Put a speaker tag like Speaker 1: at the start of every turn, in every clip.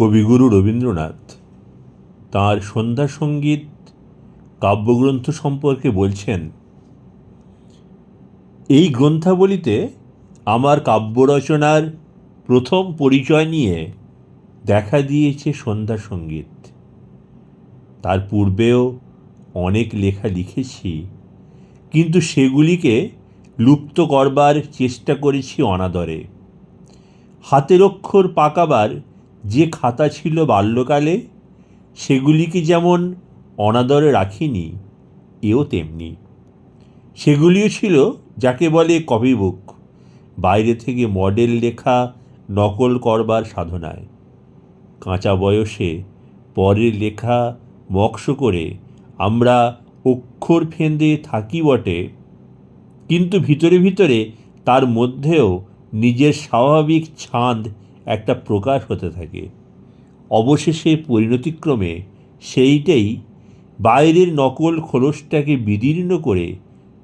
Speaker 1: কবিগুরু রবীন্দ্রনাথ তাঁর সন্ধ্যা সংগীত কাব্যগ্রন্থ সম্পর্কে বলছেন, এই গ্রন্থাবলীতে আমার কাব্য রচনার প্রথম পরিচয় নিয়ে দেখা দিয়েছে সন্ধ্যা সংগীত। তার পূর্বেও অনেক লেখা লিখেছি, কিন্তু সেগুলিকে লুপ্ত করবার চেষ্টা করেছি অনাদরে। হাতের অক্ষর পাকাবার যে খাতা ছিল বাল্যকালে, সেগুলিকে যেমন অনাদরে রাখিনি, এও তেমনি। সেগুলিও ছিল যাকে বলে কপি বুক, বাইরে থেকে মডেল লেখা, নকল করবার সাধনায়। কাঁচা বয়সে পরের লেখা মক্স করে আমরা অক্ষর ফেঁদে থাকি বটে, কিন্তু ভিতরে ভিতরে তার মধ্যেও নিজের স্বাভাবিক ছাঁদ একটা প্রকাশ হতে থাকে। অবশেষে পরিণতিক্রমে সেইটাই বাইরের নকল খোলসটাকে বিদীর্ণ করে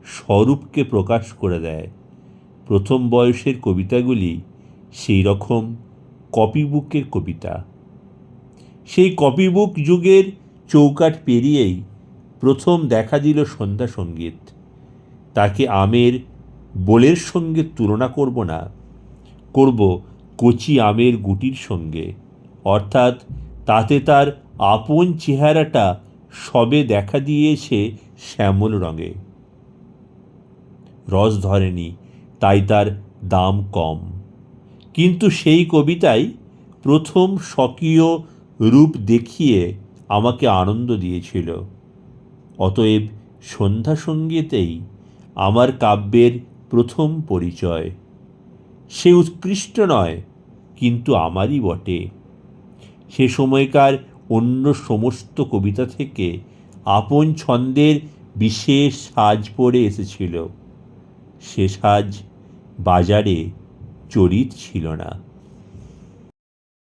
Speaker 1: স্বরূপকে প্রকাশ করে দেয়। প্রথম বয়সের কবিতাগুলি সেই রকম কপিবুকের কবিতা। সেই কপিবুক যুগের চৌকাঠ পেরিয়েই প্রথম দেখা দিল সন্ধ্যা সংগীত। তাকে আমের বোলের সঙ্গে তুলনা করব না, করব কচি আমের গুটির সঙ্গে। অর্থাৎ তাতে তার আপন চেহারাটা সবে দেখা দিয়েছে শ্যামল রঙে। রস ধরেনি, তাই তার দাম কম। কিন্তু সেই কবিতাই প্রথম স্বকীয় রূপ দেখিয়ে আমাকে আনন্দ দিয়েছিল। অতএব সন্ধ্যা সঙ্গীতেই আমার কাব্যের প্রথম পরিচয়। সে উৎকৃষ্ট নয় কিন্তু আমারই বটে। সে সময়কার অন্য সমস্ত কবিতা থেকে আপন ছন্দের বিশেষ সাজ পড়ে এসেছিল। সে সাজ বাজারে চরিত ছিল না।